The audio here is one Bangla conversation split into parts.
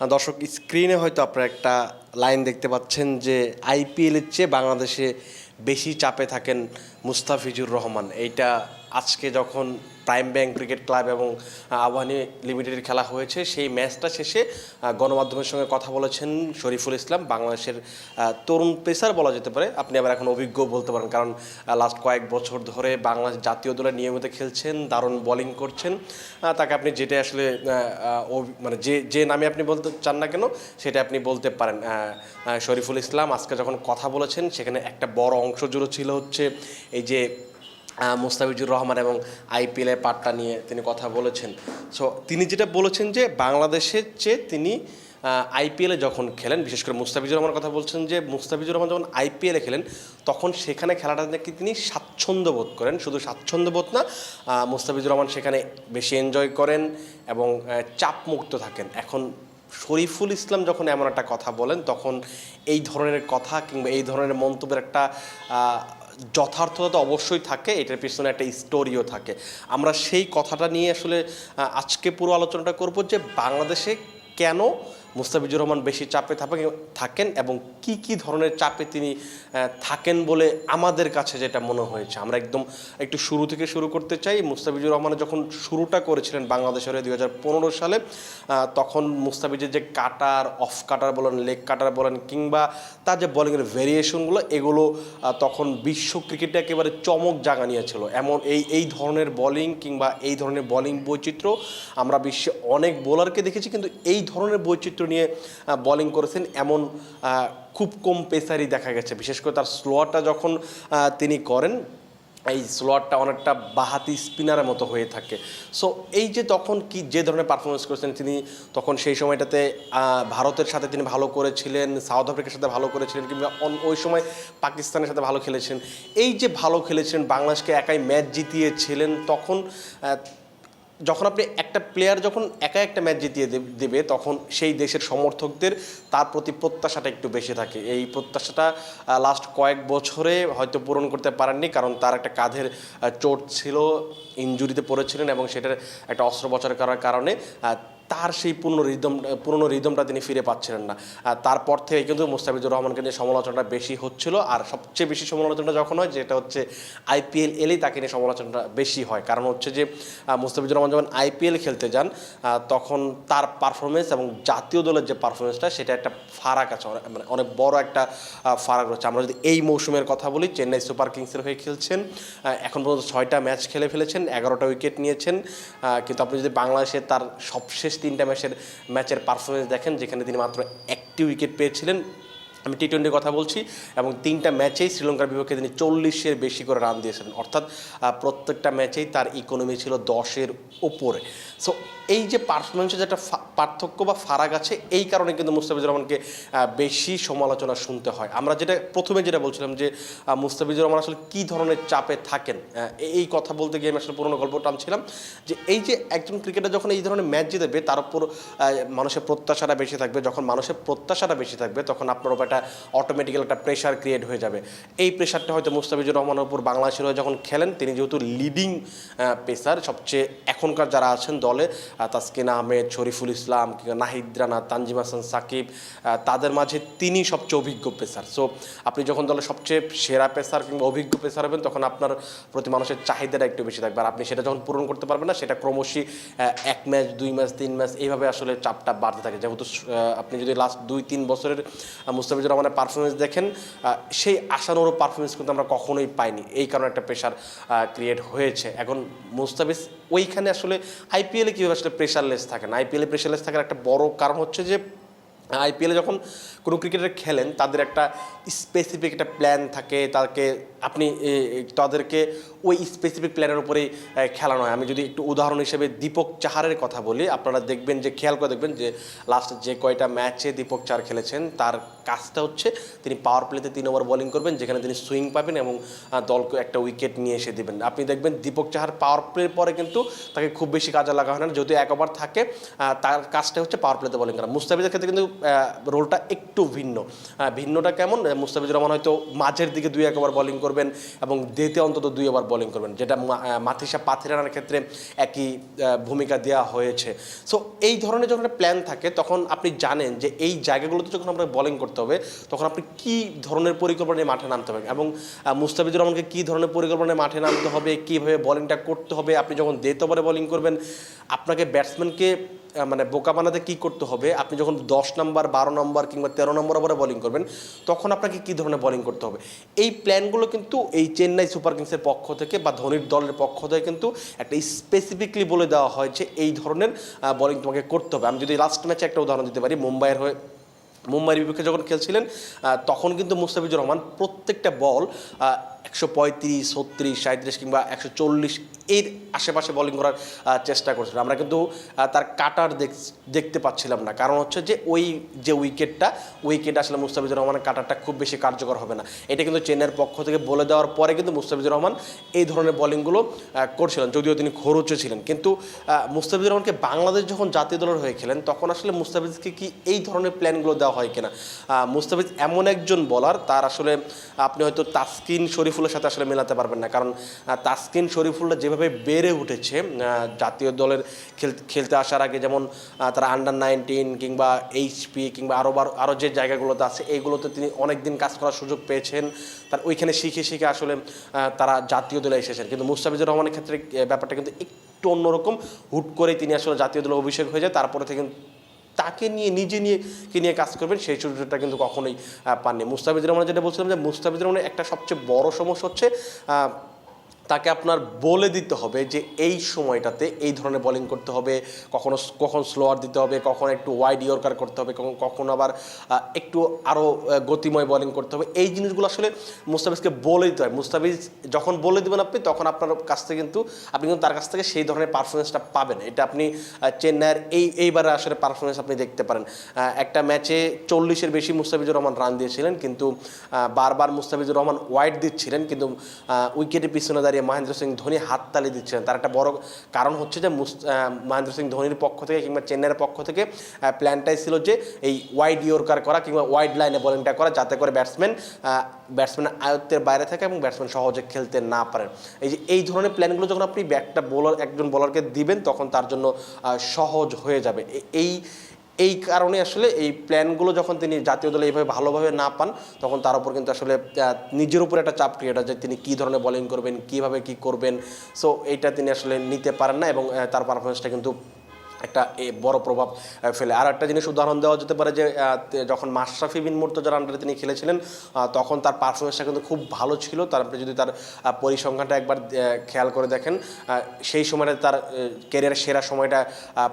দর্শক স্ক্রিনে হয়তো আপনারা একটা লাইন দেখতে পাচ্ছেন যে আইপিএলের চেয়ে বাংলাদেশে বেশি চাপে থাকেন মুস্তাফিজুর রহমান। এইটা আজকে যখন প্রাইম ব্যাংক ক্রিকেট ক্লাব এবং আবাহনী লিমিটেডের খেলা হয়েছে, সেই ম্যাচটা শেষে গণমাধ্যমের সঙ্গে কথা বলেছেন শরীফুল ইসলাম, বাংলাদেশের তরুণ পেসার বলা যেতে পারে। আপনি আবার এখন অভিজ্ঞ বলতে পারেন, কারণ লাস্ট কয়েক বছর ধরে বাংলাদেশ জাতীয় দলে নিয়মিত খেলছেন, দারুণ বোলিং করছেন। তাকে আপনি যেটা আসলে মানে যে যে নামে আপনি বলতে চান না কেন, সেটা আপনি বলতে পারেন। শরীফুল ইসলাম আজকে যখন কথা বলেছেন, সেখানে একটা বড় অংশ জুড়ে ছিল হচ্ছে এই যে মুস্তাফিজুর রহমান এবং আইপিএলের পার্টটা নিয়ে তিনি কথা বলেছেন। সো তিনি যেটা বলেছেন যে, বাংলাদেশের চেয়ে তিনি আইপিএলে যখন খেলেন, বিশেষ করে মুস্তাফিজুর রহমানের কথা বলছেন যে, মুস্তাফিজুর রহমান যখন আইপিএলে খেলেন, তখন সেখানে খেলাটা নাকি তিনি স্বাচ্ছন্দ্য বোধ করেন। শুধু স্বাচ্ছন্দ্য বোধ না মুস্তাফিজুর রহমান সেখানে বেশি এনজয় করেন এবং চাপমুক্ত থাকেন। এখন শরীফুল ইসলাম যখন এমন একটা কথা বলেন, তখন এই ধরনের কথা কিংবা এই ধরনের মন্তব্যের একটা যথার্থতা তো অবশ্যই থাকে, এটার পিছনে একটা স্টোরিও থাকে। আমরা সেই কথাটা নিয়ে আসলে আজকে পুরো আলোচনাটা করব যে বাংলাদেশে কেন মুস্তাফিজুর রহমান বেশি চাপে থাকেন এবং কি কি ধরনের চাপে তিনি থাকেন বলে আমাদের কাছে যেটা মনে হয়েছে? আমরা একদম একটু শুরু থেকে শুরু করতে চাই। মুস্তাফিজুর রহমান যখন শুরুটা করেছিলেন বাংলাদেশের দুই হাজার পনেরো সালে তখন মুস্তাফিজের যে কাটার অফ কাটার বলেন লেগ কাটার বলেন, কিংবা তার যে বোলিংয়ের ভেরিয়েশনগুলো এগুলো তখন বিশ্ব ক্রিকেটে একেবারে চমক জাগা নিয়েছিল এমন এই এই ধরনের বোলিং কিংবা এই ধরনের বোলিং বৈচিত্র্য আমরা বিশ্বে অনেক বোলারকে দেখেছি, কিন্তু এই ধরনের বৈচিত্র্য নিয়ে বোলিং করেছেন এমন খুব কম পেসারই দেখা গেছে। বিশেষ করে তার স্লোয়ারটা যখন তিনি করেন, এই স্লোয়ারটা অনেকটা বাহাতি স্পিনারের মতো হয়ে থাকে। সো এই যে তখন কি, যে ধরনের পারফরমেন্স করেছেন তিনি, তখন সেই সময়টাতে ভারতের সাথে তিনি ভালো করেছিলেন, সাউথ আফ্রিকার সাথে ভালো করেছিলেন, কিংবা ওই সময় পাকিস্তানের সাথে ভালো খেলেছেন। এই যে ভালো খেলেছিলেন বাংলাদেশকে একাই ম্যাচ জিতিয়েছিলেন, তখন যখন আপনি একটা প্লেয়ার যখন একা একটা ম্যাচ জিতিয়ে দেবে, তখন সেই দেশের সমর্থকদের তার প্রতি প্রত্যাশাটা একটু বেশি থাকে। এই প্রত্যাশাটা লাস্ট কয়েক বছরে হয়তো পূরণ করতে পারেননি কারণ তার একটা কাঁধের চোট ছিল ইঞ্জুরিতে পড়েছিলেন এবং সেটার একটা অস্ত্রোপচার করার কারণে তার সেই পুরনো রিদম পুরনো রিদমটা তিনি ফিরে পাচ্ছিলেন না। তারপর থেকে কিন্তু মুস্তাফিজুর রহমানকে নিয়ে সমালোচনাটা বেশি হচ্ছিল, আর সবচেয়ে বেশি সমালোচনাটা যখন হয়, যেটা হচ্ছে আইপিএল এলেই তাকে নিয়ে সমালোচনাটা বেশি হয়। কারণ হচ্ছে যে মুস্তাফিজুর রহমান যখন আইপিএল খেলতে যান তখন তার পারফরমেন্স এবং জাতীয় দলের যে পারফরমেন্সটা সেটা একটা ফারাক আছে মানে অনেক বড় একটা ফারাক রয়েছে। আমরা যদি এই মৌসুমের কথা বলি, চেন্নাই সুপার কিংসের হয়ে খেলছেন এখন পর্যন্ত ছয়টা ম্যাচ খেলে ফেলেছেন, এগারোটা উইকেট নিয়েছেন কিন্তু আপনি যদি বাংলাদেশে তার সবশেষ তিনটা ম্যাচের ম্যাচের পারফরমেন্স দেখেন যেখানে তিনি মাত্র একটি উইকেট পেয়েছিলেন। আমি টি টোয়েন্টির কথা বলছি এবং তিনটা ম্যাচেই শ্রীলঙ্কার বিপক্ষে তিনি চল্লিশের বেশি করে রান দিয়েছিলেন। অর্থাৎ প্রত্যেকটা ম্যাচেই তার ইকোনমি ছিল দশের ওপরে সো এই যে পারফরমেন্সের যেটা ফা- পার্থক্য বা ফারাক আছে, এই কারণে কিন্তু মুস্তাফিজুর রহমানকে বেশি সমালোচনা শুনতে হয়। আমরা যেটা, প্রথমে যেটা বলছিলাম যে মুস্তাফিজুর রহমান আসলে কী ধরনের চাপে থাকেন এই- কথা বলতে গিয়ে আমি আসলে পুরোনো গল্প টানছিলাম যে, এই যে একজন ক্রিকেটার যখন এই ধরনের ম্যাচ জিতবে, তার উপর মানুষের প্রত্যাশাটা বেশি থাকবে। যখন মানুষের প্রত্যাশাটা বেশি থাকবে, তখন আপনার উপর একটা অটোমেটিক্যাল একটা প্রেশার ক্রিয়েট হয়ে যাবে। এই প্রেশারটা হয়তো মুস্তাফিজুর রহমানের উপর বাংলাদেশের হয়ে যখন খেলেন তিনি যেহেতু লিডিং পেসার সবচেয়ে এখনকার যারা আছেন দলে তাসকিন আহমেদ শরীফুল ইসলাম কিংবা নাহিদ রানা তানজিম হাসান সাকিব তাদের মাঝে তিনি সবচেয়ে অভিজ্ঞ পেসার সো আপনি যখন দলে সবচেয়ে সেরা পেসার কিংবা অভিজ্ঞ পেসার হবেন তখন আপনার প্রতি মানুষের চাহিদাটা একটু বেশি থাকবে। আর আপনি সেটা যখন পূরণ করতে পারবেন না সেটা ক্রমশই এক ম্যাচ দুই ম্যাচ তিন ম্যাচ এইভাবে আসলে চাপটা বাড়তে থাকে। যেহেতু আপনি যদি লাস্ট দুই তিন বছরের আহ, মুস্তাফিজুর রহমানের পারফরমেন্স দেখেন সেই আশানুরূপ পারফরমেন্স কিন্তু আমরা কখনোই পাইনি। এই কারণে একটা প্রেশার ক্রিয়েট হয়েছে। এখন মুস্তাফিজ ওইখানে আসলে আইপিএলে কীভাবে আসলে প্রেশারলেস থাকে না? আইপিএলে প্রেশারলেস থাকার একটা বড় কারণ হচ্ছে যে আইপিএলে যখন কোনো ক্রিকেটার খেলেন, তাদের একটা স্পেসিফিক একটা প্ল্যান থাকে, তাকে আপনি তাদেরকে ওই স্পেসিফিক প্ল্যানের উপরেই এ, খেলানো হয় আমি যদি একটু উদাহরণ হিসেবে দীপক চাহারের কথা বলি আপনারা দেখবেন যে খেয়াল করে দেখবেন যে লাস্ট যে কয়টা ম্যাচে দীপক চার খেলেছেন তার কাজটা হচ্ছে তিনি পাওয়ার প্লেতে তিন ওভার বোলিং করবেন যেখানে তিনি সুইং পাবেন এবং দলকে একটা উইকেট নিয়ে এসে দেবেন। আপনি দেখবেন দীপক চাহার পাওয়ার প্লের পরে কিন্তু তাকে খুব বেশি কাজে লাগা হয় না। যেহেতু এক ওভার থাকে তার কাজটা হচ্ছে পাওয়ার প্লেতে বোলিং করা। মুস্তাফিজের ক্ষেত্রে কিন্তু রোলটা একটু ভিন্ন। ভিন্নটা কেমন? মুস্তাফিজুর রহমান হয়তো মাঝের দিকে দুই এক ওভার বোলিং করবেন এবং দেতে অন্তত দুই ওভার বোলিং করবেন, যেটা মাথিসা পাথিরানার ক্ষেত্রে একই ভূমিকা দেওয়া হয়েছে। সো এই ধরনের যখন একটা প্ল্যান থাকে, তখন আপনি জানেন যে এই জায়গাগুলোতে যখন আপনার বোলিং করতে হবে, তখন আপনি কি ধরনের পরিকল্পনা নিয়ে মাঠে নামতে হবে? এবং মুস্তাফিজুর রহমানকে কী ধরনের পরিকল্পনা মাঠে নামতে হবে? কীভাবে বোলিংটা করতে হবে? আপনি যখন দেত ওভারে বোলিং করবেন, আপনাকে ব্যাটসম্যানকে মানে বোকা বানাতে কী করতে হবে? আপনি যখন দশ নম্বর, বারো নম্বর কিংবা তেরো নম্বর ওভারে বোলিং করবেন, তখন আপনাকে কী ধরনের বোলিং করতে হবে? এই প্ল্যানগুলো কিন্তু এই চেন্নাই সুপার কিংসের পক্ষ থেকে বা ধোনির দলের পক্ষ থেকে কিন্তু একটা স্পেসিফিকলি বলে দেওয়া হয় যে এই ধরনের বোলিং তোমাকে করতে হবে। আমি যদি লাস্ট ম্যাচে একটা উদাহরণ দিতে পারি, মুম্বাইয়ের হয়ে, মুম্বাইয়ের বিপক্ষে যখন খেলছিলেন তখন কিন্তু মুস্তাফিজুর রহমান প্রত্যেকটা বল একশো পঁয়ত্রিশ, ছত্রিশ সাঁত্রিশ কিংবা একশো চল্লিশ এর আশেপাশে বোলিং করার চেষ্টা করছিলাম আমরা কিন্তু তার কাটার দেখতে পাচ্ছিলাম না। কারণ হচ্ছে যে ওই যে উইকেটটা, উইকেট আসলে মুস্তাফিজুর রহমানের কাটারটা খুব বেশি কার্যকর হবে না। এটা কিন্তু চেন্নাইয়ের পক্ষ থেকে বলে দেওয়ার পরে কিন্তু মুস্তাফিজুর রহমান এই ধরনের বোলিংগুলো করছিলেন, যদিও তিনি খরচে ছিলেন। কিন্তু মুস্তাফিজুর রহমানকে বাংলাদেশ যখন জাতীয় দলের হয়ে খেলেন, তখন আসলে মুস্তাফিজকে কি এই ধরনের প্ল্যানগুলো দেওয়া হয় কিনা? মুস্তাফিজ এমন একজন বলার তার আসলে আপনি হয়তো তাসকিন শরীফুলের সাথে আসলে মেলাতে পারবেন না। কারণ তাসকিন শরীফুলটা যেভাবে বেড়ে উঠেছে জাতীয় দলের খেল- খেলতে আসার আগে যেমন তারা আন্ডার নাইনটিন কিংবা এইচপি কিংবা আরও আরও যে জায়গাগুলোতে আছে, এইগুলোতে তিনি অনেক দিন কাজ করার সুযোগ পেয়েছেন। তার ওইখানে শিখে শিখে আসলে তারা জাতীয় দলে এসেছেন। কিন্তু মুস্তাফিজুর রহমানের ক্ষেত্রে ব্যাপারটা কিন্তু একটু অন্যরকম। হুট করে তিনি আসলে জাতীয় দলে অভিষেক হয়ে যায়, তারপরে থেকে তাকে নিয়ে, নিজে নিয়ে কে নিয়ে কাজ করবেন, সেই সুযোগটা কিন্তু কখনোই পাননি। মুস্তাফিজুর রহমান যেটা বলছিলাম যে, মুস্তাফিজুর রহমানের একটা সবচেয়ে বড় সমস্যা হচ্ছে তাকে আপনার বলে দিতে হবে যে এই সময়টাতে এই ধরনের বোলিং করতে হবে, কখনো কখন স্লোয়ার দিতে হবে, কখন একটু ওয়াইড ইয়র্কার করতে হবে, কখন কখন আবার একটু আরও গতিময় বোলিং করতে হবে। এই জিনিসগুলো আসলে মুস্তাফিজকে বলে দিতে হয়। মুস্তাফিজ যখন বলে দেবেন আপনি, তখন আপনার কাছ থেকে কিন্তু, আপনি কিন্তু তার কাছ থেকে সেই ধরনের পারফরমেন্সটা পাবেন। এটা আপনি চেন্নাইয়ের এই, এইবারে আসলে পারফরমেন্স আপনি দেখতে পারেন। একটা ম্যাচে চল্লিশের বেশি মুস্তাফিজুর রহমান রান দিয়েছিলেন, কিন্তু বারবার মুস্তাফিজুর রহমান ওয়াইড দিচ্ছিলেন, কিন্তু উইকেটের পিছনে দাঁড়িয়ে মহেন্দ্র সিং ধোনি হাততালি দিচ্ছিলেন। তার একটা বড় কারণ হচ্ছে যে মহেন্দ্র সিং ধোনির পক্ষ থেকে কিংবা চেন্নাইয়ের পক্ষ থেকে প্ল্যানটাই ছিল যে এই ওয়াইড ইয়র্কার করা কিংবা ওয়াইড লাইনে বোলিংটা করা যাতে করে ব্যাটসম্যান ব্যাটসম্যান আয়ত্তের বাইরে থাকে এবং ব্যাটসম্যান সহজে খেলতে না পারেন। এই যে এই ধরনের প্ল্যানগুলো যখন আপনি একটা বোলার একজন বোলারকে দিবেন, তখন তার জন্য সহজ হয়ে যাবে। এই এই কারণে আসলে এই প্ল্যানগুলো যখন তিনি জাতীয় দলে এইভাবে ভালোভাবে না পান, তখন তার উপর কিন্তু আসলে নিজের উপর একটা চাপ ক্রিয়েট হয় যে তিনি কী ধরনের বোলিং করবেন, কীভাবে কী করবেন। সো এইটা তিনি আসলে নিতে পারেন না এবং তার পারফরমেন্সটা কিন্তু একটা এ বড় প্রভাব ফেলে। আর একটা জিনিস উদাহরণ দেওয়া যেতে পারে যে যখন মাশরাফি বিন মুর্তজার আন্ডারে তিনি খেলেছিলেন তখন তার পারফরমেন্সটা কিন্তু খুব ভালো ছিল। তারপরে যদি তার পরিসংখ্যানটা একবার খেয়াল করে দেখেন সেই সময়টা তার ক্যারিয়ারের সেরা সময়টা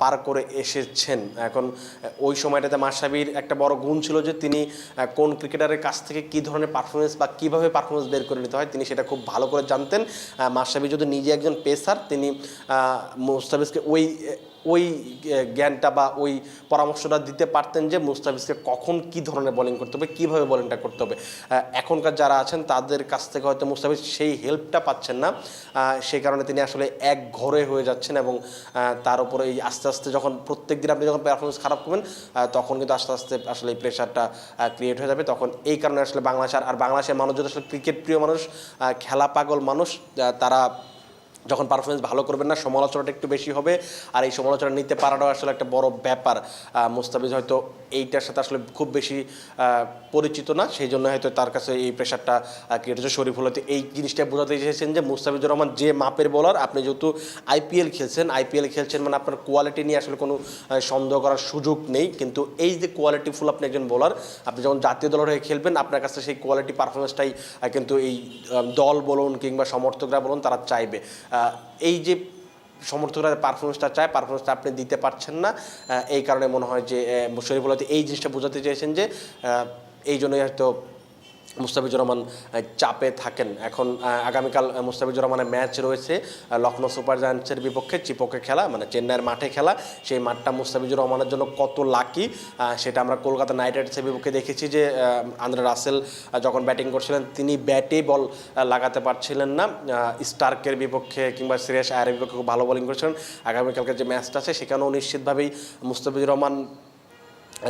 পার করে এসেছেন। এখন ওই সময়টাতে মাশরাফির একটা বড় গুণ ছিল যে তিনি কোন ক্রিকেটারের কাছ থেকে কী ধরনের পারফরমেন্স বা কীভাবে পারফরমেন্স বের করে নিতে হয়, তিনি সেটা খুব ভালো করে জানতেন। মাশরাফি যদি নিজে একজন পেসার তিনি মুস্তাফিজকে ওই ওই জ্ঞানটা বা ওই পরামর্শটা দিতে পারতেন যে মুস্তাফিজকে কখন কি ধরনের বোলিং করতে হবে, কীভাবে বোলিংটা করতে হবে। এখনকার যারা আছেন, তাদের কাছ থেকে হয়তো মুস্তাফিজ সেই হেল্পটা পাচ্ছেন না। সেই কারণে তিনি আসলে এক ঘরে হয়ে যাচ্ছেন এবং তার উপরে এই আস্তে আস্তে যখন প্রত্যেক দিন আপনি যখন পারফরমেন্স খারাপ করবেন তখন কিন্তু আস্তে আস্তে আসলে এই প্রেশারটা ক্রিয়েট হয়ে যাবে। তখন এই কারণে আসলে বাংলাদেশ আর- বাংলাদেশের মানুষ যদি আসলে ক্রিকেট প্রিয় মানুষ খেলা পাগল মানুষ তারা যখন পারফরমেন্স ভালো করবেন না, সমালোচনাটা একটু বেশি হবে। আর এই সমালোচনা নিতে পারাটাও আসলে একটা বড় ব্যাপার। মুস্তাফিজ হয়তো এইটার সাথে আসলে খুব বেশি পরিচিত না সেই জন্য হয়তো তার কাছে এই প্রেশারটা ক্রিয়েট হচ্ছে শরীফুল হয়তো এই জিনিসটা বোঝাতে চেয়েছেন যে মুস্তাফিজুর রহমান যে মাপের বলার আপনি যেহেতু আইপিএল খেলছেন আইপিএল খেলছেন মানে আপনার কোয়ালিটি নিয়ে আসলে কোনো সন্দেহ করার সুযোগ নেই। কিন্তু এই যে কোয়ালিটি ফুল আপনি একজন বোলার আপনি যখন জাতীয় দলের হয়ে খেলবেন, আপনার কাছে সেই কোয়ালিটি পারফরমেন্সটাই কিন্তু এই দল বলুন কিংবা সমর্থকরা বলুন, তারা চাইবে। এই যে সমর্থকরা পারফরমেন্সটা চায় পারফরমেন্সটা আপনি দিতে পারছেন না এই কারণে মনে হয় যে শরীফুল এই জিনিসটা বোঝাতে চেয়েছেন যে এই জন্যই হয়তো মুস্তাফিজুর রহমান চাপে থাকেন। এখন আগামীকাল মুস্তাফিজুর রহমানের ম্যাচ রয়েছে লখনৌ সুপার জায়ান্টসের বিপক্ষে, চিপোকে খেলা মানে চেন্নাইয়ের মাঠে খেলা। সেই মাঠটা মুস্তাফিজুর রহমানের জন্য কত লাকি সেটা আমরা কলকাতা নাইট রাইডার্সের বিপক্ষে দেখেছি যে আন্দ্রে রাসেল যখন ব্যাটিং করছিলেন, তিনি ব্যাটে বল লাগাতে পারছিলেন না। স্টার্কের বিপক্ষে কিংবা শ্রেয়াস আয়ারের বিপক্ষে ভালো বোলিং করেছিলেন। আগামীকালকে যে ম্যাচটা আছে, সেখানেও নিশ্চিতভাবেই মুস্তাফিজুর রহমান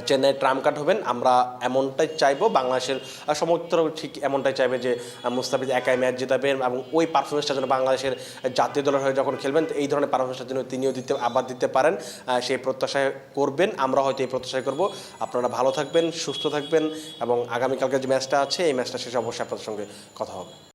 চেন্নাই ট্রাম কাট হবেন। আমরা এমনটাই চাইব, বাংলাদেশের সমর্থক ঠিক এমনটাই চাইবে যে মুস্তাফিজ একাই ম্যাচ জেতাবেন এবং ওই পারফরমেন্সটা যেন বাংলাদেশের জাতীয় দলের হয়ে যখন খেলবেন, এই ধরনের পারফরমেন্সটা যেন তিনিও দিতে, আবার দিতে পারেন। সেই প্রত্যাশায় করবেন, আমরা হয়তো এই প্রত্যাশায় করব। আপনারা ভালো থাকবেন, সুস্থ থাকবেন এবং আগামীকালকে যে ম্যাচটা আছে, এই ম্যাচটা শেষে অবশ্যই আপনাদের সঙ্গে কথা হবে।